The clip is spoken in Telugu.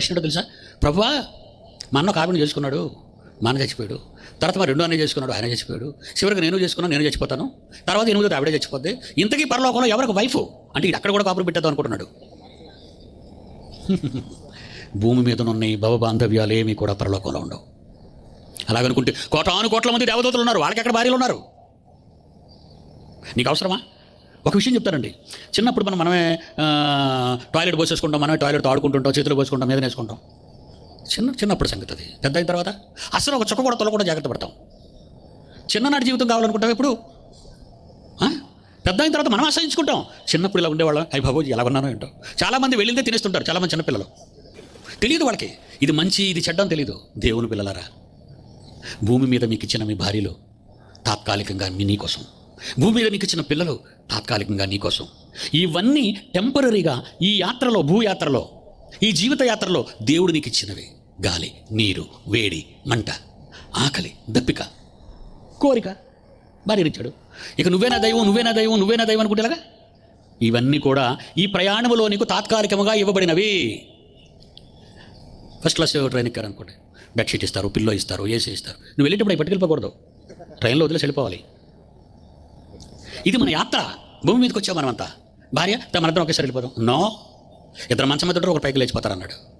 ప్రశ్న తెలుసా? ప్రభువా మా అన్న ఒక ఆవిడని చేసుకున్నాడు మా అన్న చచ్చిపోయాడు. తర్వాత మా రెండో అన్న చేసుకున్నాడు ఆయన చచ్చిపోయాడు. చివరికి నేను చేసుకున్నాను నేను చచ్చిపోతాను. తర్వాత ఎనిమిది ఆవిడే చచ్చిపోద్ది. ఇంతకీ పరలోకంలో ఎవరికి వైఫ్ అంటే ఇక్కడ అక్కడ కూడా కాపురం పెట్టేద్దాం అనుకుంటున్నాడు. భూమి మీద ఉన్న భవ బాంధవ్యాలు ఏమీ కూడా పరలోకంలో ఉండవు. అలాగనుకుంటే కోటాను కోట్ల మంది దేవదూతలు ఉన్నారు. వాళ్ళకి ఎక్కడ భార్యలు ఉన్నారు? నీకు అవసరమా? ఒక విషయం చెప్తారండి చిన్నప్పుడు మనం మనమే టాయిలెట్ పోసేసుకుంటాం మనమే టాయిలెట్ ఆడుకుంటుంటాం చేతులు పోసుకుంటాం మీద వేసుకుంటాం చిన్న చిన్నప్పుడు సంగతి అది. పెద్ద అయిన తర్వాత అసలు ఒక చుక్క కూడా తొల కూడా జాగ్రత్త పడతాం. చిన్ననాటి జీవితం కావాలనుకుంటాం ఇప్పుడు? పెద్ద అయిన తర్వాత మనం ఆశ్రయించుకుంటాం. చిన్నప్పుడు ఇలా ఉండేవాళ్ళం. అయ్యి బాబోజీ ఎలా ఉన్నానో ఏంటో. చాలామంది వెళ్ళిందే తినేస్తుంటారు చాలామంది చిన్నపిల్లలు తెలియదు వాళ్ళకి. ఇది మంచి ఇది చెడ్డం తెలియదు దేవుని పిల్లలారా భూమి మీద మీకు ఇచ్చిన మీ భార్యలు తాత్కాలికంగా మీ నీకోసం భూమి మీద మీకు ఇచ్చిన పిల్లలు తాత్కాలికంగా నీకోసం. ఇవన్నీ టెంపరీగా ఈ యాత్రలో భూయాత్రలో ఈ జీవిత యాత్రలో దేవుడు నీకు ఇచ్చినవి గాలి నీరు వేడి మంట ఆకలి దప్పిక కోరిక భార్యనిచ్చాడు ఇక నువ్వేనా దైవం నువ్వేనా దైవం నువ్వేనా దైవం అనుకుంటేలాగా? ఇవన్నీ కూడా ఈ ప్రయాణములో నీకు తాత్కాలికముగా ఇవ్వబడినవి. ఫస్ట్ క్లాస్ ట్రైన్ ఎక్కారు అనుకోండి బెడ్షీట్ ఇస్తారు పిల్లో ఇస్తారు ఏసీ ఇస్తారు. నువ్వు వెళ్ళేటప్పుడు అవి పట్టుకెళ్ళిపోకూడదు. ట్రైన్లో వదిలేసి వెళ్ళిపోవాలి. ఇది మన యాత్ర. భూమి మీదకి వచ్చాం మనమంతా. భార్య తమ మనందరం ఒకేసారి వెళ్ళిపోదాం. నో. ఇద్దరు మంచం మీద ఒకరు పైకి లేచిపోతారు అన్నాడు